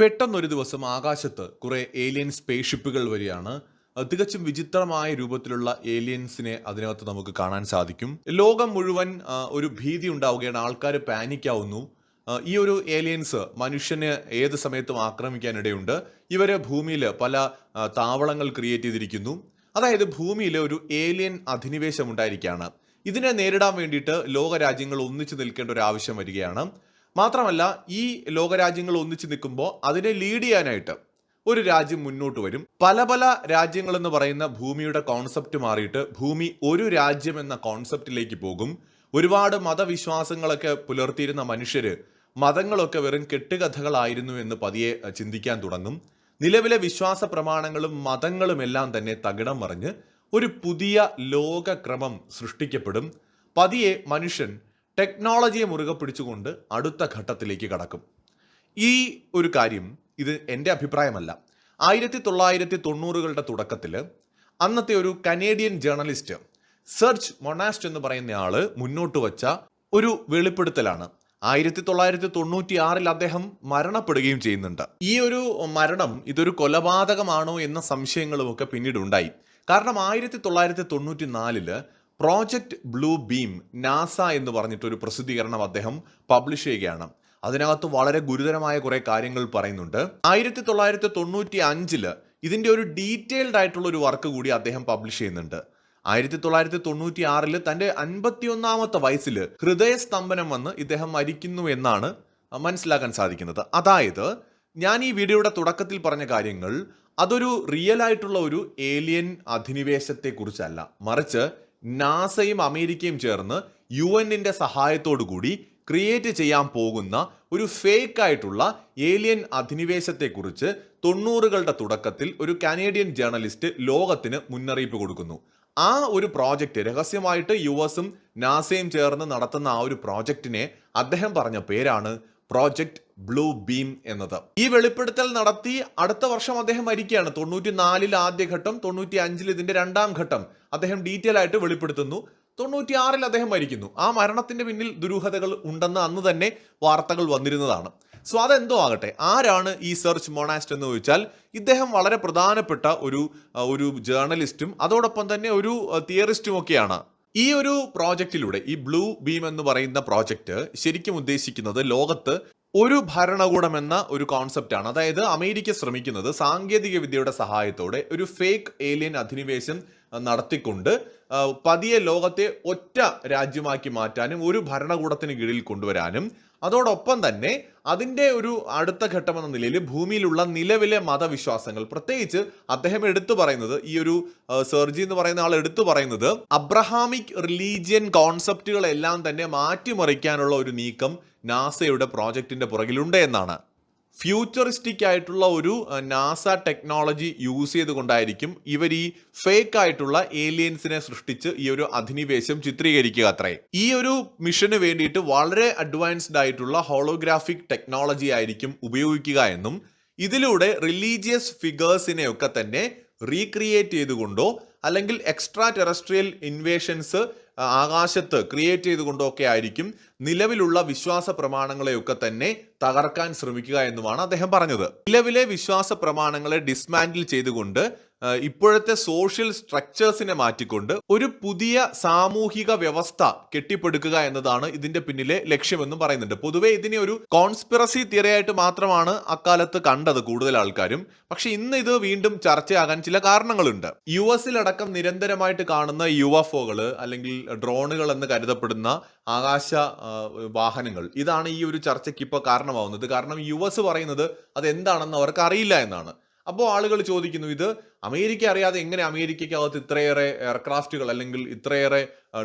പെട്ടെന്നൊരു ദിവസം ആകാശത്ത് കുറേ ഏലിയൻ സ്പേസ്ഷിപ്പുകൾ വരികയാണ്. തികച്ചും വിചിത്രമായ രൂപത്തിലുള്ള ഏലിയൻസിനെ അതിനകത്ത് നമുക്ക് കാണാൻ സാധിക്കും. ലോകം മുഴുവൻ ഒരു ഭീതി ഉണ്ടാവുകയാണ്. ആൾക്കാർ പാനിക്കാവുന്നു. ഈ ഒരു ഏലിയൻസ് മനുഷ്യന് ഏത് സമയത്തും ആക്രമിക്കാനിടയുണ്ട്. ഇവരെ ഭൂമിയിൽ പല താവളങ്ങൾ ക്രിയേറ്റ് ചെയ്തിരിക്കുന്നു. അതായത് ഭൂമിയിൽ ഒരു ഏലിയൻ അധിനിവേശം ഉണ്ടായിരിക്കുകയാണ്. ഇതിനെ നേരിടാൻ വേണ്ടിയിട്ട് ലോകരാജ്യങ്ങൾ ഒന്നിച്ചു നിൽക്കേണ്ട ഒരു ആവശ്യം വരികയാണ്. മാത്രമല്ല ഈ ലോകരാജ്യങ്ങൾ ഒന്നിച്ച് നിൽക്കുമ്പോൾ അതിനെ ലീഡ് ചെയ്യാനായിട്ട് ഒരു രാജ്യം മുന്നോട്ട് വരും. പല പല രാജ്യങ്ങൾ എന്ന് പറയുന്ന ഭൂമിയുടെ കോൺസെപ്റ്റ് മാറിയിട്ട് ഭൂമി ഒരു രാജ്യം എന്ന കോൺസെപ്റ്റിലേക്ക് പോകും. ഒരുപാട് മതവിശ്വാസങ്ങളൊക്കെ പുലർത്തിയിരുന്ന മനുഷ്യര് മതങ്ങളൊക്കെ വെറും കെട്ടുകഥകളായിരുന്നു എന്ന് പതിയെ ചിന്തിക്കാൻ തുടങ്ങും. നിലവിലെ വിശ്വാസ പ്രമാണങ്ങളും മതങ്ങളും എല്ലാം തന്നെ തകിടം മറിഞ്ഞ് ഒരു പുതിയ ലോകക്രമം സൃഷ്ടിക്കപ്പെടും. പതിയെ മനുഷ്യൻ ടെക്നോളജിയെ മുറുകെ പിടിച്ചുകൊണ്ട് അടുത്ത ഘട്ടത്തിലേക്ക് കടക്കും. ഈ ഒരു കാര്യം ഇത് എന്റെ അഭിപ്രായമല്ല. ആയിരത്തി തൊള്ളായിരത്തി തൊണ്ണൂറുകളുടെ തുടക്കത്തിൽ അന്നത്തെ ഒരു കനേഡിയൻ ജേർണലിസ്റ്റ് സെർച്ച് മൊണാസ്റ്റ് എന്ന് പറയുന്ന ആൾ മുന്നോട്ട് വച്ച ഒരു വെളിപ്പെടുത്തലാണ്. ആയിരത്തി തൊള്ളായിരത്തി തൊണ്ണൂറ്റി ആറിൽ അദ്ദേഹം മരണപ്പെടുകയും ചെയ്യുന്നുണ്ട്. ഈ ഒരു മരണം ഇതൊരു കൊലപാതകമാണോ എന്ന സംശയങ്ങളുമൊക്കെ പിന്നീട് ഉണ്ടായി. കാരണം ആയിരത്തി തൊള്ളായിരത്തി തൊണ്ണൂറ്റി നാലിൽ പ്രോജക്റ്റ് ബ്ലൂ ബീം നാസ എന്ന് പറഞ്ഞിട്ടൊരു പ്രസിദ്ധീകരണം അദ്ദേഹം പബ്ലിഷ് ചെയ്യുകയാണ്. അതിനകത്ത് വളരെ ഗുരുതരമായ കുറെ കാര്യങ്ങൾ പറയുന്നുണ്ട്. ആയിരത്തി തൊള്ളായിരത്തി തൊണ്ണൂറ്റി അഞ്ചിൽ ഇതിന്റെ ഒരു ഡീറ്റെയിൽഡ് ആയിട്ടുള്ള ഒരു വർക്ക് കൂടി അദ്ദേഹം പബ്ലിഷ് ചെയ്യുന്നുണ്ട്. ആയിരത്തി തൊള്ളായിരത്തി തൊണ്ണൂറ്റി ആറിൽ തന്റെ അൻപത്തിയൊന്നാമത്തെ വയസ്സിൽ ഹൃദയസ്തംഭനം വന്ന് ഇദ്ദേഹം മരിക്കുന്നു എന്നാണ് മനസ്സിലാക്കാൻ സാധിക്കുന്നത്. അതായത് ഞാൻ ഈ വീഡിയോയുടെ തുടക്കത്തിൽ പറഞ്ഞ കാര്യങ്ങൾ അതൊരു റിയൽ ആയിട്ടുള്ള ഒരു ഏലിയൻ അധിനിവേശത്തെ കുറിച്ചല്ല മറിച്ച് നാസയും അമേരിക്കയും ചേർന്ന് യു എന്നിന്റെ സഹായത്തോടു കൂടി ക്രിയേറ്റ് ചെയ്യാൻ പോകുന്ന ഒരു ഫേക്ക് ആയിട്ടുള്ള ഏലിയൻ അധിനിവേശത്തെക്കുറിച്ച് തൊണ്ണൂറുകളുടെ തുടക്കത്തിൽ ഒരു കനേഡിയൻ ജേർണലിസ്റ്റ് ലോകത്തിന് മുന്നറിയിപ്പ് കൊടുക്കുന്നു. ആ ഒരു പ്രോജക്റ്റ് രഹസ്യമായിട്ട് യു എസും നാസയും ചേർന്ന് നടത്തുന്ന ആ ഒരു പ്രോജക്റ്റിനെ അദ്ദേഹം പറഞ്ഞ പേരാണ് പ്രോജക്റ്റ് ബ്ലൂ ബീം എന്നത്. ഈ വെളിപ്പെടുത്തൽ നടത്തി അടുത്ത വർഷം അദ്ദേഹം മരിക്കുകയാണ്. തൊണ്ണൂറ്റി നാലിൽ ആദ്യഘട്ടം തൊണ്ണൂറ്റി അഞ്ചിൽ ഇതിന്റെ രണ്ടാം ഘട്ടം അദ്ദേഹം ഡീറ്റെയിൽ ആയിട്ട് വെളിപ്പെടുത്തുന്നു. തൊണ്ണൂറ്റി ആറിൽ അദ്ദേഹം മരിക്കുന്നു. ആ മരണത്തിന്റെ പിന്നിൽ ദുരൂഹതകൾ ഉണ്ടെന്ന് അന്ന് തന്നെ വാർത്തകൾ വന്നിരുന്നതാണ്. സോ അതെന്തോ ആകട്ടെ? ആരാണ് ഈ സെർച്ച് മൊണാസ്റ്റ് എന്ന് ചോദിച്ചാൽ ഇദ്ദേഹം വളരെ പ്രധാനപ്പെട്ട ഒരു ഒരു ജേർണലിസ്റ്റും അതോടൊപ്പം തന്നെ ഒരു തിയറിസ്റ്റും ഒക്കെയാണ്. ഈ ഒരു പ്രോജക്റ്റിലൂടെ ഈ ബ്ലൂ ബീം എന്ന് പറയുന്ന പ്രോജക്റ്റ് ശരിക്കും ഉദ്ദേശിക്കുന്നത് ലോകത്ത് ഒരു ഭരണകൂടം എന്ന ഒരു കോൺസെപ്റ്റാണ് അതായത് അമേരിക്ക ശ്രമിക്കുന്നത് സാങ്കേതിക വിദ്യയുടെ സഹായത്തോടെ ഒരു ഫേക്ക് ഏലിയൻ അധിനിവേശം നടത്തിക്കൊണ്ട് പതിയെ ലോകത്തെ ഒറ്റ രാജ്യമാക്കി മാറ്റാനും ഒരു ഭരണകൂടത്തിന് കീഴിൽ കൊണ്ടുവരാനും അതോടൊപ്പം തന്നെ അതിന്റെ ഒരു അടുത്ത ഘട്ടം എന്ന നിലയിൽ ഭൂമിയിലുള്ള നിലവിലെ മതവിശ്വാസങ്ങൾ. പ്രത്യേകിച്ച് അദ്ദേഹം എടുത്തു പറയുന്നത് ഈ ഒരു സെർജി എന്ന് പറയുന്ന ആൾ എടുത്തു പറയുന്നത് അബ്രഹാമിക് റിലീജിയൻ കോൺസെപ്റ്റുകളെല്ലാം തന്നെ മാറ്റിമറിക്കാനുള്ള ഒരു നീക്കം നാസയുടെ പ്രോജക്റ്റിന്റെ പുറകിലുണ്ട് എന്നാണ്. ഫ്യൂച്ചറിസ്റ്റിക് ആയിട്ടുള്ള ഒരു നാസ ടെക്നോളജി യൂസ് ചെയ്തുകൊണ്ടായിരിക്കും ഇവർ ഈ ഫേക്ക് ആയിട്ടുള്ള ഏലിയൻസിനെ സൃഷ്ടിച്ച് ഈ ഒരു അധിനിവേശം ചിത്രീകരിക്കുക അത്രേ. ഈ ഒരു മിഷന് വേണ്ടിയിട്ട് വളരെ അഡ്വാൻസ്ഡ് ആയിട്ടുള്ള ഹോളോഗ്രാഫിക് ടെക്നോളജി ആയിരിക്കും ഉപയോഗിക്കുക എന്നും ഇതിലൂടെ റിലീജിയസ് ഫിഗേഴ്സിനെ ഒക്കെ തന്നെ റീക്രിയേറ്റ് ചെയ്തുകൊണ്ടോ അല്ലെങ്കിൽ എക്സ്ട്രാ ടെറസ്ട്രിയൽ ഇൻവേഷൻസ് ആകാശത്ത് ക്രിയേറ്റ് ചെയ്തുകൊണ്ടോ ഒക്കെ ആയിരിക്കും നിലവിലുള്ള വിശ്വാസ പ്രമാണങ്ങളെയൊക്കെ തന്നെ തകർക്കാൻ ശ്രമിക്കുക എന്നുമാണ് അദ്ദേഹം പറഞ്ഞത്. നിലവിലെ വിശ്വാസ പ്രമാണങ്ങളെ ഡിസ്മാൻഡിൽ ചെയ്തുകൊണ്ട് ഇപ്പോഴത്തെ സോഷ്യൽ സ്ട്രക്ചേഴ്സിനെ മാറ്റിക്കൊണ്ട് ഒരു പുതിയ സാമൂഹിക വ്യവസ്ഥ കെട്ടിപ്പടുക്കുക എന്നതാണ് ഇതിന്റെ പിന്നിലെ ലക്ഷ്യമെന്നും പറയുന്നുണ്ട്. പൊതുവെ ഇതിനെ ഒരു കോൺസ്പിറസി തിയറിയായിട്ട് മാത്രമാണ് അക്കാലത്ത് കണ്ടത് കൂടുതൽ ആൾക്കാരും. പക്ഷെ ഇന്ന് ഇത് വീണ്ടും ചർച്ചയാകാൻ ചില കാരണങ്ങളുണ്ട്. യു എസിലടക്കം നിരന്തരമായിട്ട് കാണുന്ന യു എഫ് അല്ലെങ്കിൽ ഡ്രോണുകൾ എന്ന് കരുതപ്പെടുന്ന ആകാശ വാഹനങ്ങൾ. ഇതാണ് ഈ ഒരു ചർച്ചയ്ക്ക് ഇപ്പോൾ കാരണമാവുന്നത്. കാരണം യു എസ് പറയുന്നത് അത് എന്താണെന്ന് അവർക്ക് അറിയില്ല എന്നാണ്. അപ്പോൾ ആളുകൾ ചോദിക്കുന്നു ഇത് അമേരിക്ക അറിയാതെ എങ്ങനെ അമേരിക്കയ്ക്കകത്ത് ഇത്രയേറെ എയർക്രാഫ്റ്റുകൾ അല്ലെങ്കിൽ ഇത്രയേറെ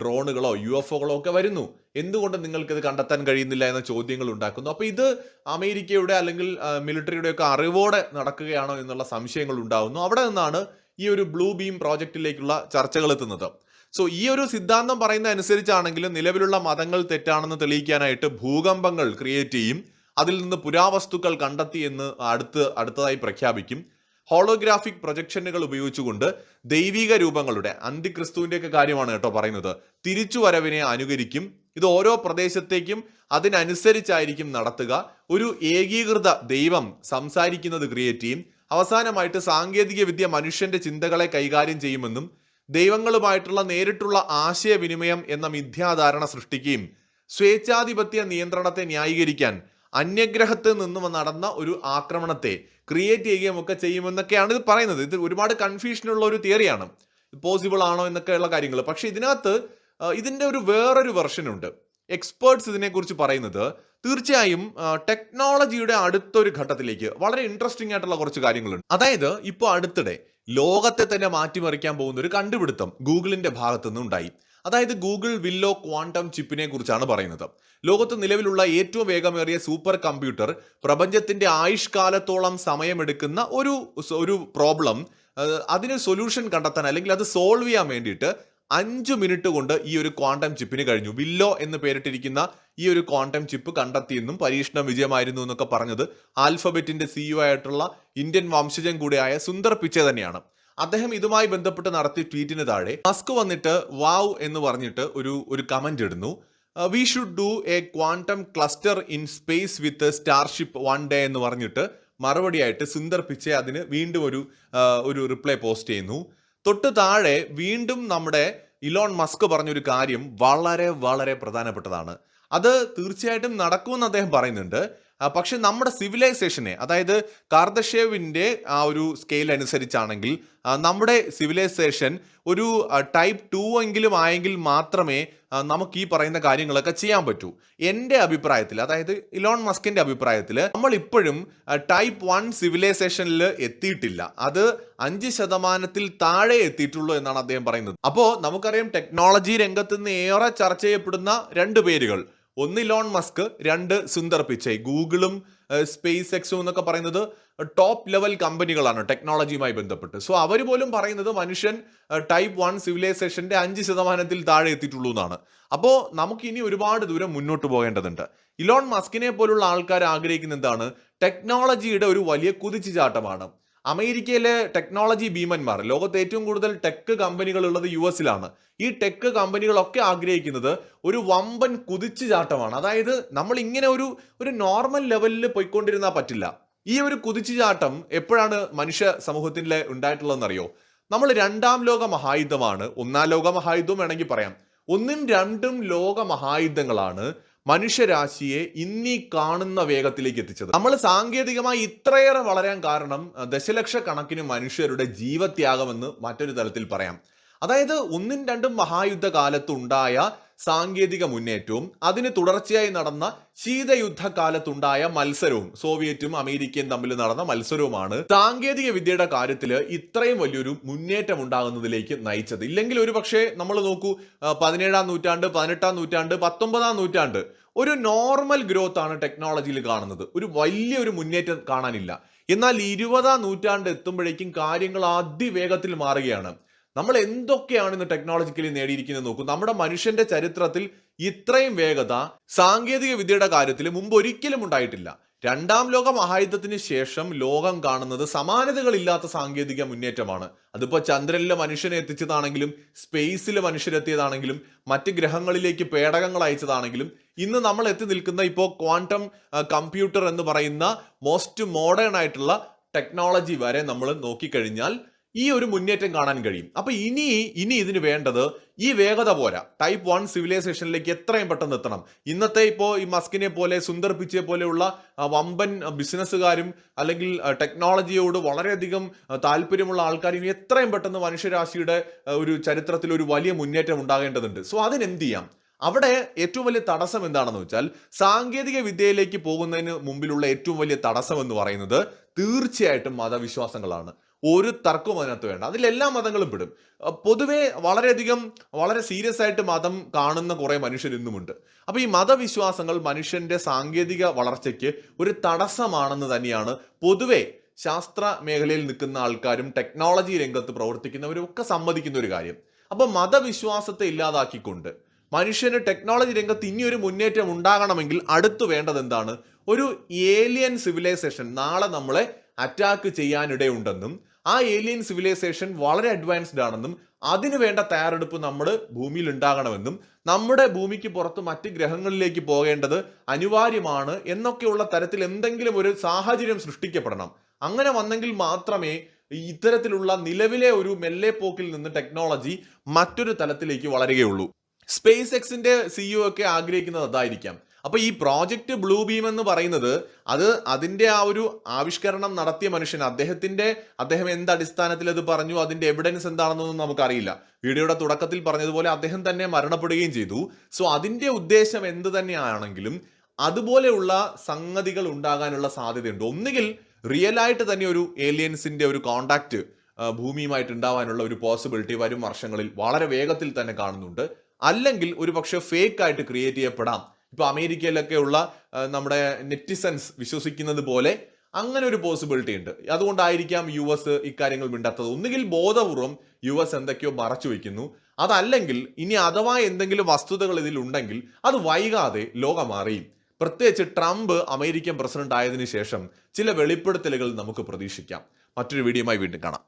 ഡ്രോണുകളോ യു എഫ് ഒകളോ ഒക്കെ വരുന്നു? എന്തുകൊണ്ട് നിങ്ങൾക്ക് ഇത് കണ്ടെത്താൻ കഴിയുന്നില്ല എന്ന ചോദ്യങ്ങൾ ഉണ്ടാക്കുന്നു. അപ്പോൾ ഇത് അമേരിക്കയുടെ അല്ലെങ്കിൽ മിലിറ്ററിയുടെ ഒക്കെ അറിവോടെ നടക്കുകയാണോ എന്നുള്ള സംശയങ്ങൾ ഉണ്ടാകുന്നു അവിടെ നിന്നാണ് ഈ ഒരു ബ്ലൂ ബീം പ്രോജക്റ്റിലേക്കുള്ള ചർച്ചകൾ എത്തുന്നത്. സോ ഈ ഒരു സിദ്ധാന്തം പറയുന്ന അനുസരിച്ചാണെങ്കിലും നിലവിലുള്ള മതങ്ങൾ തെറ്റാണെന്ന് തെളിയിക്കാനായിട്ട് ഭൂകമ്പങ്ങൾ ക്രിയേറ്റ് ചെയ്യും. അതിൽ നിന്ന് പുരാവസ്തുക്കൾ കണ്ടെത്തി എന്ന് അടുത്ത് അടുത്തതായി പ്രഖ്യാപിക്കും. ഹോളോഗ്രാഫിക് പ്രൊജക്ഷനുകൾ ഉപയോഗിച്ചുകൊണ്ട് ദൈവിക രൂപങ്ങളുടെ അന്തിക്രിസ്തുവിന്റെയൊക്കെ കാര്യമാണ് കേട്ടോ പറയുന്നത്. തിരിച്ചുവരവിനെ അനുകരിക്കും. ഇത് ഓരോ പ്രദേശത്തേക്കും അതിനനുസരിച്ചായിരിക്കും നടത്തുക. ഒരു ഏകീകൃത ദൈവം സംസാരിക്കുന്നത് ക്രിയേറ്റ് ചെയ്യും. അവസാനമായിട്ട് സാങ്കേതിക വിദ്യ മനുഷ്യന്റെ ചിന്തകളെ കൈകാര്യം ചെയ്യുമെന്നും ദൈവങ്ങളുമായിട്ടുള്ള നേരിട്ടുള്ള ആശയവിനിമയം എന്ന മിഥ്യാധാരണ സൃഷ്ടിക്കുകയും സ്വേച്ഛാധിപത്യ നിയന്ത്രണത്തെ ന്യായീകരിക്കാൻ അന്യഗ്രഹത്തിൽ നിന്നും നടന്ന ഒരു ആക്രമണത്തെ ക്രിയേറ്റ് ചെയ്യുകയും ഒക്കെ ചെയ്യുമെന്നൊക്കെയാണ് ഇത് പറയുന്നത്. ഇത് ഒരുപാട് കൺഫ്യൂഷനുള്ള ഒരു തിയറിയാണ് പോസിബിൾ ആണോ എന്നൊക്കെയുള്ള കാര്യങ്ങൾ. പക്ഷെ ഇതിനകത്ത് ഇതിന്റെ ഒരു വേറൊരു വെർഷൻ ഉണ്ട്. എക്സ്പേർട്സ് ഇതിനെക്കുറിച്ച് പറയുന്നത് തീർച്ചയായും ടെക്നോളജിയുടെ അടുത്തൊരു ഘട്ടത്തിലേക്ക് വളരെ ഇൻട്രസ്റ്റിംഗ് ആയിട്ടുള്ള കുറച്ച് കാര്യങ്ങളുണ്ട്. അതായത് ഇപ്പോൾ അടുത്തിടെ ലോകത്തെ തന്നെ മാറ്റിമറിക്കാൻ പോകുന്ന ഒരു കണ്ടുപിടുത്തം ഗൂഗിളിന്റെ ഭാഗത്തു നിന്നുണ്ടായി അതായത് ഗൂഗിൾ വില്ലോ ക്വാണ്ടം ചിപ്പിനെ കുറിച്ചാണ് പറയുന്നത്. ലോകത്ത് നിലവിലുള്ള ഏറ്റവും വേഗമേറിയ സൂപ്പർ കമ്പ്യൂട്ടർ പ്രപഞ്ചത്തിന്റെ ആയുഷ്കാലത്തോളം സമയമെടുക്കുന്ന ഒരു ഒരു പ്രോബ്ലം അതിന് സൊല്യൂഷൻ കണ്ടെത്താൻ അല്ലെങ്കിൽ അത് സോൾവ് ചെയ്യാൻ വേണ്ടിയിട്ട് അഞ്ചു മിനിറ്റ് കൊണ്ട് ഈ ഒരു ക്വാണ്ടം ചിപ്പിന് കഴിഞ്ഞു. വില്ലോ എന്ന് പേരിട്ടിരിക്കുന്ന ഈ ഒരു ക്വാണ്ടം ചിപ്പ് കണ്ടെത്തിയെന്നും പരീക്ഷണം വിജയമായിരുന്നു എന്നൊക്കെ പറഞ്ഞത് ആൽഫബറ്റിന്റെ സിഇഒ ആയിട്ടുള്ള ഇന്ത്യൻ വംശജൻ കൂടിയായ സുന്ദർ പിച്ചെ തന്നെയാണ്. അദ്ദേഹം ഇതുമായി ബന്ധപ്പെട്ട് നടത്തിയ ട്വീറ്റിന് താഴെ മസ്ക് വന്നിട്ട് വാവ് എന്ന് പറഞ്ഞിട്ട് ഒരു ഒരു കമന്റ് ഇടുന്നു. We should do a quantum cluster in space with starship one day എന്ന് പറഞ്ഞിട്ട് മറുപടിയായിട്ട് സുന്ദർ പിച്ചെ അതിന് വീണ്ടും ഒരു ഒരു റിപ്ലൈ പോസ്റ്റ് ചെയ്യുന്നു. തൊട്ട് താഴെ വീണ്ടും നമ്മുടെ ഇലോൺ മസ്ക് പറഞ്ഞൊരു കാര്യം വളരെ വളരെ പ്രധാനപ്പെട്ടതാണ്. അത് തീർച്ചയായിട്ടും നടക്കുമെന്ന് അദ്ദേഹം പറയുന്നുണ്ട്. പക്ഷെ നമ്മുടെ സിവിലൈസേഷനെ അതായത് കാർദഷേവിന്റെ ആ ഒരു സ്കെയിൽ അനുസരിച്ചാണെങ്കിൽ നമ്മുടെ സിവിലൈസേഷൻ ഒരു ടൈപ്പ് ടു എങ്കിലും ആയെങ്കിൽ മാത്രമേ നമുക്ക് ഈ പറയുന്ന കാര്യങ്ങളൊക്കെ ചെയ്യാൻ പറ്റൂ. എന്റെ അഭിപ്രായത്തിൽ അതായത് ഇലോൺ മസ്കിന്റെ അഭിപ്രായത്തിൽ നമ്മൾ ഇപ്പോഴും ടൈപ്പ് വൺ സിവിലൈസേഷനിൽ എത്തിയിട്ടില്ല. അത് അഞ്ച് ശതമാനത്തിൽ താഴെ എത്തിയിട്ടുള്ളൂ എന്നാണ് അദ്ദേഹം പറയുന്നത്. അപ്പോൾ നമുക്കറിയാം ടെക്നോളജി രംഗത്ത് നിന്ന് ഏറെ ചർച്ച ചെയ്യപ്പെടുന്ന രണ്ട് പേരുകൾ. ഒന്ന് ഇലോൺ മസ്ക് രണ്ട് സുന്ദർ പിച്ചൈ. ഗൂഗിളും സ്പേസ് എക്സും എന്നൊക്കെ പറയുന്നത് ടോപ്പ് ലെവൽ കമ്പനികളാണ് ടെക്നോളജിയുമായി ബന്ധപ്പെട്ട്. സോ അവർ പോലും പറയുന്നത് മനുഷ്യൻ ടൈപ്പ് വൺ സിവിലൈസേഷന്റെ അഞ്ച് ശതമാനത്തിൽ താഴെ എത്തിയിട്ടുള്ളൂ എന്നാണ്. അപ്പോൾ നമുക്ക് ഇനി ഒരുപാട് ദൂരം മുന്നോട്ട് പോകേണ്ടതുണ്ട്. ഇലോൺ മസ്കിനെ പോലുള്ള ആൾക്കാർ ആഗ്രഹിക്കുന്ന എന്താണ്? ടെക്നോളജിയുടെ ഒരു വലിയ കുതിച്ചുചാട്ടമാണ്. അമേരിക്കയിലെ ടെക്നോളജി ഭീമന്മാർ ലോകത്ത് ഏറ്റവും കൂടുതൽ ടെക് കമ്പനികൾ ഉള്ളത് യു എസിലാണ്. ഈ ടെക് കമ്പനികളൊക്കെ ആഗ്രഹിക്കുന്നത് ഒരു വമ്പൻ കുതിച്ചുചാട്ടമാണ്. അതായത് നമ്മൾ ഇങ്ങനെ ഒരു ഒരു നോർമൽ ലെവലിൽ പോയിക്കൊണ്ടിരുന്നാൽ പറ്റില്ല. ഈ ഒരു കുതിച്ചുചാട്ടം എപ്പോഴാണ് മനുഷ്യ സമൂഹത്തിൽ ഉണ്ടായിട്ടുള്ളതെന്നറിയോ? നമ്മൾ രണ്ടാം ലോക മഹായുദ്ധമാണ് ഒന്നാം ലോക മഹായുദ്ധം വേണമെങ്കിൽ പറയാം. ഒന്നും രണ്ടും ലോക മഹായുദ്ധങ്ങളാണ് മനുഷ്യരാശിയെ ഇന്നീ കാണുന്ന വേഗത്തിലേക്ക് എത്തിച്ചത്. നമ്മൾ സാങ്കേതികമായി ഇത്രയേറെ വളരാൻ കാരണം ദശലക്ഷക്കണക്കിന് മനുഷ്യരുടെ ജീവത്യാഗമെന്ന് മറ്റൊരു തലത്തിൽ പറയാം. അതായത് ഒന്നും രണ്ടും മഹായുദ്ധ കാലത്ത് ഉണ്ടായ സാങ്കേതിക മുന്നേറ്റവും അതിന് തുടർച്ചയായി നടന്ന ശീതയുദ്ധകാലത്തുണ്ടായ മത്സരവും സോവിയറ്റും അമേരിക്കയും തമ്മിൽ നടന്ന മത്സരവുമാണ് സാങ്കേതിക വിദ്യയുടെ കാര്യത്തിൽ ഇത്രയും വലിയൊരു മുന്നേറ്റം ഉണ്ടാകുന്നതിലേക്ക് നയിച്ചത്. ഇല്ലെങ്കിൽ ഒരു പക്ഷേ നമ്മൾ നോക്കൂ പതിനേഴാം നൂറ്റാണ്ട് പതിനെട്ടാം നൂറ്റാണ്ട് പത്തൊമ്പതാം നൂറ്റാണ്ട് ഒരു നോർമൽ ഗ്രോത്ത് ആണ് ടെക്നോളജിയിൽ കാണുന്നത്. ഒരു വലിയൊരു മുന്നേറ്റം കാണാനില്ല. എന്നാൽ ഇരുപതാം നൂറ്റാണ്ട് എത്തുമ്പോഴേക്കും കാര്യങ്ങൾ അതിവേഗത്തിൽ മാറുകയാണ്. നമ്മൾ എന്തൊക്കെയാണ് ഇന്ന് ടെക്നോളജിക്കലി നേടിയിരിക്കുന്നത് നോക്കും. നമ്മുടെ മനുഷ്യന്റെ ചരിത്രത്തിൽ ഇത്രയും വേഗത സാങ്കേതിക വിദ്യയുടെ കാര്യത്തിൽ മുമ്പ് ഒരിക്കലും ഉണ്ടായിട്ടില്ല. രണ്ടാം ലോക മഹായുദ്ധത്തിന് ശേഷം ലോകം കാണുന്നത് സമാനതകളില്ലാത്ത സാങ്കേതിക മുന്നേറ്റമാണ്. അതിപ്പോ ചന്ദ്രനിലെ മനുഷ്യനെ എത്തിച്ചതാണെങ്കിലും സ്പേസിൽ മനുഷ്യരെത്തിയതാണെങ്കിലും മറ്റ് ഗ്രഹങ്ങളിലേക്ക് പേടകങ്ങൾ അയച്ചതാണെങ്കിലും ഇന്ന് നമ്മൾ എത്തി നിൽക്കുന്ന ഇപ്പോൾ ക്വാണ്ടം കമ്പ്യൂട്ടർ എന്ന് പറയുന്ന മോസ്റ്റ് മോഡേൺ ആയിട്ടുള്ള ടെക്നോളജി വരെ നമ്മൾ നോക്കിക്കഴിഞ്ഞാൽ ഈ ഒരു മുന്നേറ്റം കാണാൻ കഴിയും. അപ്പൊ ഇനി ഇനി ഇതിന് വേണ്ടത് ഈ വേഗത പോരാ. ടൈപ്പ് വൺ സിവിലൈസേഷനിലേക്ക് എത്രയും പെട്ടെന്ന് എത്തണം. ഇന്നത്തെ ഇപ്പോൾ ഈ മസ്കിനെ പോലെ സുന്ദർ പിച്ചെ പോലെയുള്ള വമ്പൻ ബിസിനസ്സുകാരും അല്ലെങ്കിൽ ടെക്നോളജിയോട് വളരെയധികം താല്പര്യമുള്ള ആൾക്കാരും എത്രയും പെട്ടെന്ന് മനുഷ്യരാശിയുടെ ഒരു ചരിത്രത്തിൽ ഒരു വലിയ മുന്നേറ്റം ഉണ്ടാകേണ്ടതുണ്ട്. സോ അതിനെന്ത് ചെയ്യാം? അവിടെ ഏറ്റവും വലിയ തടസ്സം എന്താണെന്ന് വെച്ചാൽ സാങ്കേതിക വിദ്യയിലേക്ക് പോകുന്നതിന് മുമ്പിലുള്ള ഏറ്റവും വലിയ തടസ്സം എന്ന് പറയുന്നത് തീർച്ചയായിട്ടും മതവിശ്വാസങ്ങളാണ്. ഒരു തർക്കവും അതിനകത്ത് വേണ്ട. അതിലെല്ലാ മതങ്ങളും പെടും. പൊതുവേ വളരെയധികം വളരെ സീരിയസ് ആയിട്ട് മതം കാണുന്ന കുറെ മനുഷ്യർ ഇന്നുമുണ്ട്. അപ്പൊ ഈ മതവിശ്വാസങ്ങൾ മനുഷ്യന്റെ സാങ്കേതിക വളർച്ചയ്ക്ക് ഒരു തടസ്സമാണെന്ന് തന്നെയാണ് പൊതുവേ ശാസ്ത്ര മേഖലയിൽ നിൽക്കുന്ന ആൾക്കാരും ടെക്നോളജി രംഗത്ത് പ്രവർത്തിക്കുന്നവരും ഒക്കെ സമ്മതിക്കുന്ന ഒരു കാര്യം. അപ്പൊ മതവിശ്വാസത്തെ ഇല്ലാതാക്കിക്കൊണ്ട് മനുഷ്യന് ടെക്നോളജി രംഗത്ത് ഇനിയൊരു മുന്നേറ്റം ഉണ്ടാകണമെങ്കിൽ അടുത്ത് വേണ്ടത് എന്താണ്? ഒരു ഏലിയൻ സിവിലൈസേഷൻ. നാളെ നമ്മളെ അറ്റാക്ക് ചെയ്യാനിടയുണ്ടെന്നും ആ ഏലിയൻ സിവിലൈസേഷൻ വളരെ അഡ്വാൻസ്ഡ് ആണെന്നും അതിനു വേണ്ട തയ്യാറെടുപ്പ് നമ്മൾ ഭൂമിയിൽ ഉണ്ടാകണമെന്നും നമ്മുടെ ഭൂമിക്ക് പുറത്ത് മറ്റ് ഗ്രഹങ്ങളിലേക്ക് പോകേണ്ടത് അനിവാര്യമാണ് എന്നൊക്കെയുള്ള തരത്തിൽ എന്തെങ്കിലും ഒരു സാഹചര്യം സൃഷ്ടിക്കപ്പെടണം. അങ്ങനെ വന്നെങ്കിൽ മാത്രമേ ഇത്തരത്തിലുള്ള നിലവിലെ ഒരു മെല്ലെ പോക്കിൽ നിന്ന് ടെക്നോളജി മറ്റൊരു തലത്തിലേക്ക് വളരുകയുള്ളൂ. സ്പേസ് എക്സിന്റെ സിഇഒ ഒക്കെ ആഗ്രഹിക്കുന്നത് അതായിരിക്കാം. അപ്പൊ ഈ പ്രോജക്റ്റ് ബ്ലൂ ബീം എന്ന് പറയുന്നത് അത് അതിന്റെ ആ ഒരു ആവിഷ്കരണം നടത്തിയ മനുഷ്യൻ അദ്ദേഹത്തിന്റെ അദ്ദേഹം എന്ത് അടിസ്ഥാനത്തിൽ അത് പറഞ്ഞു അതിന്റെ എവിഡൻസ് എന്താണെന്നൊന്നും നമുക്കറിയില്ല. വീഡിയോയുടെ തുടക്കത്തിൽ പറഞ്ഞതുപോലെ അദ്ദേഹം തന്നെ മരണപ്പെടുകയും ചെയ്തു. സോ അതിന്റെ ഉദ്ദേശം എന്ത് തന്നെയാണെങ്കിലും അതുപോലെയുള്ള സംഗതികൾ ഉണ്ടാകാനുള്ള സാധ്യതയുണ്ട്. ഒന്നുകിൽ റിയൽ ആയിട്ട് തന്നെ ഒരു ഏലിയൻസിന്റെ ഒരു കോണ്ടാക്ട് ഭൂമിയുമായിട്ട് ഉണ്ടാവാനുള്ള ഒരു പോസിബിലിറ്റി വരും വർഷങ്ങളിൽ. വളരെ വേഗത്തിൽ തന്നെ കാണുന്നുണ്ട്. അല്ലെങ്കിൽ ഒരു പക്ഷേ ഫേക്ക് ആയിട്ട് ക്രിയേറ്റ് ചെയ്യപ്പെടാം. ഇപ്പൊ അമേരിക്കയിലൊക്കെ ഉള്ള നമ്മുടെ നെറ്റിസൻസ് വിശ്വസിക്കുന്നത് പോലെ അങ്ങനെ ഒരു പോസിബിലിറ്റി ഉണ്ട്. അതുകൊണ്ടായിരിക്കാം യു എസ് ഇക്കാര്യങ്ങൾ മിണ്ടാത്തത്. ഒന്നുകിൽ ബോധപൂർവം യു എസ് എന്തൊക്കെയോ മറച്ചു വെക്കുന്നു. അതല്ലെങ്കിൽ ഇനി അഥവാ എന്തെങ്കിലും വസ്തുതകൾ ഇതിൽ ഉണ്ടെങ്കിൽ അത് വൈകാതെ ലോകം അറിയും പ്രത്യേകിച്ച് ട്രംപ് അമേരിക്കൻ പ്രസിഡന്റ് ആയതിനു ശേഷം ചില വെളിപ്പെടുത്തലുകൾ നമുക്ക് പ്രതീക്ഷിക്കാം. മറ്റൊരു വീഡിയോയുമായി വീണ്ടും കാണാം.